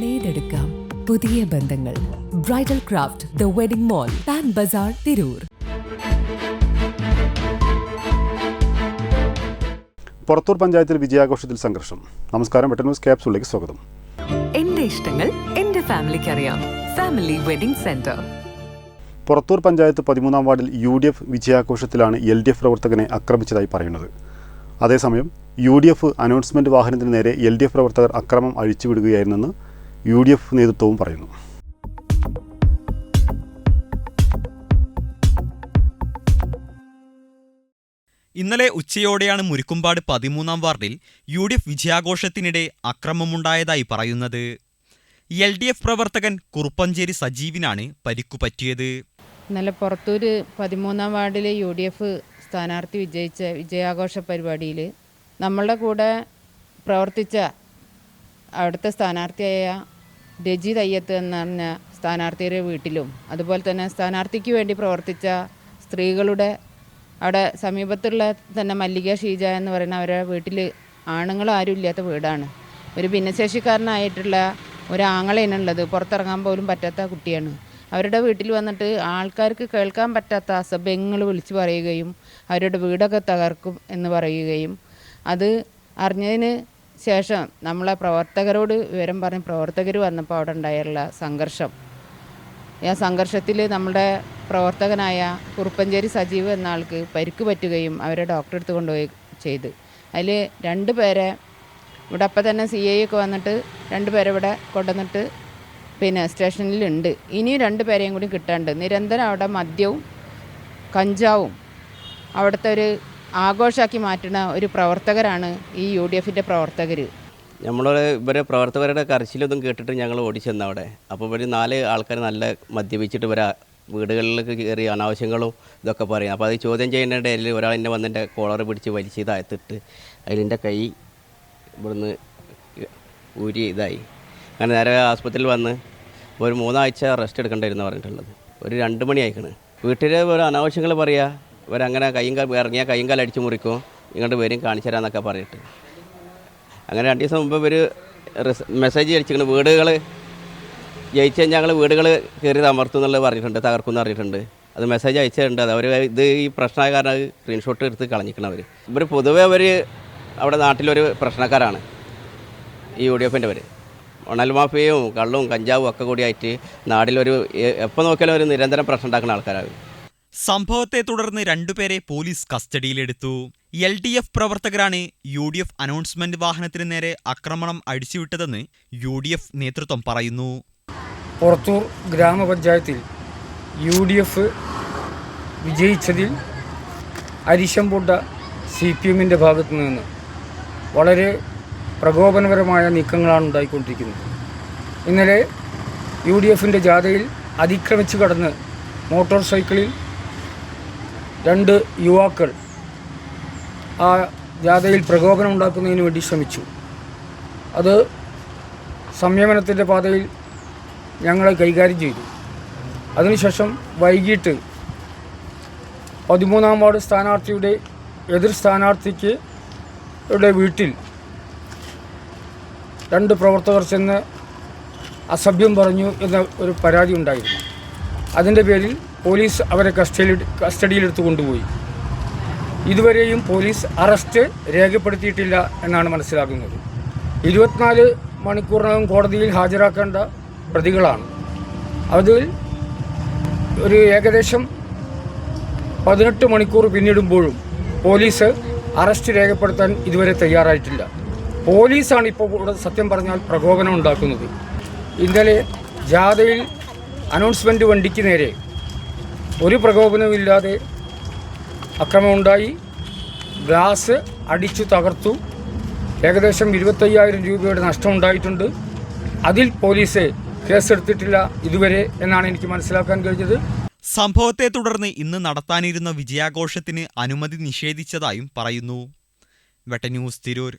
നേടെടുക്കാം പുതിയ ബന്ധങ്ങൾ. Bridal craft the wedding mall Pan Bazaar Tirur Purathur പഞ്ചായത്തിൽ വിജയാഘോഷത്തിൽ സംഘർഷം. നമസ്കാരം വെട്ടൻ ന്യൂസ് ക്യാപ്സുകളിലേക്ക് സ്വാഗതം. എന്റെ ഇഷ്ടങ്ങൾ എന്റെ ഫാമിലിക്ക് അറിയാം. Family wedding centre Purathur panchayat പതിമൂന്നാം വാർഡിൽ യു ഡി എഫ് വിജയാഘോഷത്തിലാണ് എൽ ഡി എഫ് പ്രവർത്തകനെ ആക്രമിച്ചതായി പറയുന്നത്. അതേസമയം യു ഡി എഫ് അനൗൺസ്മെന്റ് വാഹനത്തിന് നേരെ എൽ ഡി എഫ് പ്രവർത്തകർ അക്രമം അഴിച്ചുവിടുകയായിരുന്നെന്ന് യു ഡി എഫ് നേതൃത്വവും പറയുന്നു. ഇന്നലെ ഉച്ചയോടെയാണ് മുരിക്കുംപാട് പതിമൂന്നാം വാർഡിൽ യു ഡി എഫ് വിജയാഘോഷത്തിനിടെ അക്രമമുണ്ടായതായി പറയുന്നത്. എൽ ഡി എഫ് പ്രവർത്തകൻ കുറുപ്പഞ്ചേരി സജീവിനാണ് പരിക്കു പറ്റിയത്. ഇന്നലെ പുറത്തൂര് പതിമൂന്നാം വാർഡിലെ യു ഡി എഫ് സ്ഥാനാർത്ഥി വിജയിച്ച വിജയാഘോഷ പരിപാടിയിൽ നമ്മളുടെ കൂടെ പ്രവർത്തിച്ച അവിടുത്തെ സ്ഥാനാർത്ഥിയായ രജി തയ്യത്ത് എന്ന് പറഞ്ഞ സ്ഥാനാർത്ഥിയുടെ വീട്ടിലും അതുപോലെ തന്നെ സ്ഥാനാർത്ഥിക്ക് വേണ്ടി പ്രവർത്തിച്ച സ്ത്രീകളുടെ അവിടെ സമീപത്തുള്ള തന്നെ മല്ലിക ഷീജ എന്ന് പറയുന്ന അവരുടെ വീട്ടിൽ ആണുങ്ങൾ ആരും ഇല്ലാത്ത വീടാണ്. ഒരു ഭിന്നശേഷിക്കാരനായിട്ടുള്ള ഒരാങ്ങളേനുള്ളത് പുറത്തിറങ്ങാൻ പോലും പറ്റാത്ത കുട്ടിയാണ്. അവരുടെ വീട്ടിൽ വന്നിട്ട് ആൾക്കാർക്ക് കേൾക്കാൻ പറ്റാത്ത അസഭ്യങ്ങൾ വിളിച്ചു പറയുകയും അവരുടെ വീടൊക്കെ തകർക്കും എന്ന് പറയുകയും അത് അറിഞ്ഞതിന് ശേഷം നമ്മളെ പ്രവർത്തകരോട് വിവരം പറഞ്ഞ് പ്രവർത്തകർ വന്നപ്പോൾ അവിടെ ഉണ്ടായുള്ള സംഘർഷം. ആ സംഘർഷത്തിൽ നമ്മുടെ പ്രവർത്തകനായ കുറുപ്പഞ്ചേരി സജീവ് എന്ന ആൾക്ക് പരിക്ക് പറ്റുകയും അവരെ ഡോക്ടറെ അടുത്ത് കൊണ്ടുപോയി ചെയ്ത്. അതിൽ രണ്ട് പേരെ ഇവിടെ അപ്പം തന്നെ സി ഐ ഒക്കെ വന്നിട്ട് രണ്ട് പേരെ ഇവിടെ കൊണ്ടുവന്നിട്ട് പിന്നെ സ്റ്റേഷനിലുണ്ട് ഇനിയും രണ്ട് പേരെയും കൂടി കിട്ടാണ്ട് നിരന്തരം അവിടെ മദ്യവും കഞ്ചാവും അവിടുത്തെ ഒരു ആഘോഷമാക്കി മാറ്റുന്ന ഒരു പ്രവർത്തകരാണ് ഈ യു ഡി എഫിന്റെ പ്രവർത്തകർ നമ്മൾ ഇവരെ പ്രവർത്തകരുടെ കരച്ചിലൊന്നും കേട്ടിട്ട് ഞങ്ങൾ ഓടിച്ചെന്ന അവിടെ. അപ്പോൾ ഇവർ നാല് ആൾക്കാർ നല്ല മദ്യപിച്ചിട്ട് ഇവരെ വീടുകളിലേക്ക് കയറി അനാവശ്യങ്ങളും ഇതൊക്കെ പറയും. അപ്പോൾ അത് ചോദ്യം ചെയ്യുന്ന ഇടയിൽ ഒരാൾ എന്നെ കോളർ പിടിച്ച് വലിച്ച് ഇതായത്തിട്ട് അതിലെന്റെ കൈ ഇവിടുന്ന് ഊരി ഇതായി. അങ്ങനെ നേരെ ആസ്പത്രിയിൽ വന്ന് ഒരു മൂന്നാഴ്ച റെസ്റ്റ് എടുക്കേണ്ടിരുന്നു പറഞ്ഞിട്ടുള്ളത്. ഒരു രണ്ട് മണി ആയിക്കണ് വീട്ടിൽ ഒരു അനാവശ്യങ്ങൾ പറയുക ഇവരങ്ങനെ കയ്യും കാൽ ഇറങ്ങിയാൽ കയ്യും കാൽ അടിച്ച് മുറിക്കും. ഇങ്ങോട്ട് വരും കാണിച്ചു തരാമെന്നൊക്കെ പറഞ്ഞിട്ട്. അങ്ങനെ രണ്ട് ദിവസം മുമ്പ് ഇവർ മെസ്സേജ് അടിച്ചിട്ടുണ്ട് വീടുകൾ ജയിച്ച ഞങ്ങൾ വീടുകൾ കയറി തമർത്തും എന്നുള്ളത് പറഞ്ഞിട്ടുണ്ട് തകർക്കും എന്ന് പറഞ്ഞിട്ടുണ്ട്. അത് മെസ്സേജ് അയച്ചിട്ടുണ്ട് അത് അവർ ഇത് ഈ പ്രശ്നമായ കാരണം സ്ക്രീൻഷോട്ട് എടുത്ത് കളഞ്ഞിരിക്കണം അവർ ഇവർ പൊതുവെ അവർ അവിടെ നാട്ടിലൊരു പ്രശ്നക്കാരാണ് ഈ യു ഡി എഫിന്റെ അവർ മണൽ മാഫിയയും കള്ളും കഞ്ചാവും ഒക്കെ കൂടിയായിട്ട് നാടിലൊരു എപ്പോൾ നോക്കിയാലും ഒരു നിരന്തരം പ്രശ്നം ഉണ്ടാക്കുന്ന ആൾക്കാരാണ് സംഭവത്തെ തുടർന്ന് രണ്ടുപേരെ പോലീസ് കസ്റ്റഡിയിലെടുത്തു. എൽ ഡി എഫ് പ്രവർത്തകരാണ് യു ഡി എഫ് അനൗൺസ്മെന്റ് വാഹനത്തിന് നേരെ ആക്രമണം അഴിച്ചുവിട്ടതെന്ന് യു ഡി എഫ് നേതൃത്വം പറയുന്നു. പുറത്തൂർ ഗ്രാമപഞ്ചായത്തിൽ യു ഡി എഫ് വിജയിച്ചതിൽ അരിശം പൊട്ട സി പി എമ്മിന്റെ ഭാഗത്തു നിന്ന് വളരെ പ്രകോപനപരമായ നീക്കങ്ങളാണ് ഉണ്ടായിക്കൊണ്ടിരിക്കുന്നത്. ഇന്നലെ യു ഡി എഫിന്റെ ജാഥയിൽ അതിക്രമിച്ചു കടന്ന് മോട്ടോർ സൈക്കിളിൽ രണ്ട് യുവാക്കൾ ആ ജാഥയിൽ പ്രകോപനം ഉണ്ടാക്കുന്നതിന് വേണ്ടി ശ്രമിച്ചു. അത് സംയമനത്തിന്റെ പാതയിൽ ഞങ്ങളെ കൈകാര്യം ചെയ്തു. അതിനുശേഷം വൈകിട്ട് പതിമൂന്നാം വാർഡ് സ്ഥാനാർത്ഥിയുടെ എതിർ സ്ഥാനാർത്ഥിക്ക് വീട്ടിൽ രണ്ട് പ്രവർത്തകർ ചെന്ന് അസഭ്യം പറഞ്ഞു എന്ന ഒരു പരാതി ഉണ്ടായിരുന്നു. അതിന്റെ പേരിൽ പോലീസ് അവരെ കസ്റ്റഡിയിൽ കസ്റ്റഡിയിലെടുത്ത് കൊണ്ടുപോയി. ഇതുവരെയും പോലീസ് അറസ്റ്റ് രേഖപ്പെടുത്തിയിട്ടില്ല എന്നാണ് മനസ്സിലാക്കുന്നത് ഇരുപത്തിനാല് മണിക്കൂറിനകം കോടതിയിൽ ഹാജരാക്കേണ്ട പ്രതികളാണ്. അതിൽ ഒരു ഏകദേശം പതിനെട്ട് മണിക്കൂർ പിന്നിടുമ്പോഴും പോലീസ് അറസ്റ്റ് രേഖപ്പെടുത്താൻ ഇതുവരെ തയ്യാറായിട്ടില്ല. പോലീസാണ് ഇപ്പോൾ സത്യം പറഞ്ഞാൽ പ്രകോപനം ഉണ്ടാക്കുന്നത്. ഇന്നലെ ജാഥയിൽ അനൗൺസ്മെന്റ് വണ്ടിക്ക് നേരെ ഒരു പ്രകോപനവുമില്ലാതെ അക്രമമുണ്ടായി. ഗ്ലാസ് അടിച്ചു തകർത്തു. ഏകദേശം ഇരുപത്തയ്യായിരം രൂപയുടെ നഷ്ടമുണ്ടായിട്ടുണ്ട്. അതിൽ പോലീസ് കേസെടുത്തിട്ടില്ല ഇതുവരെ എന്നാണ് എനിക്ക് മനസ്സിലാക്കാൻ കഴിഞ്ഞത്. സംഭവത്തെ തുടർന്ന് ഇന്ന് നടത്താനിരുന്ന വിജയാഘോഷത്തിന് അനുമതി നിഷേധിച്ചതായും പറയുന്നു. വെട്ട ന്യൂസ് തിരൂർ.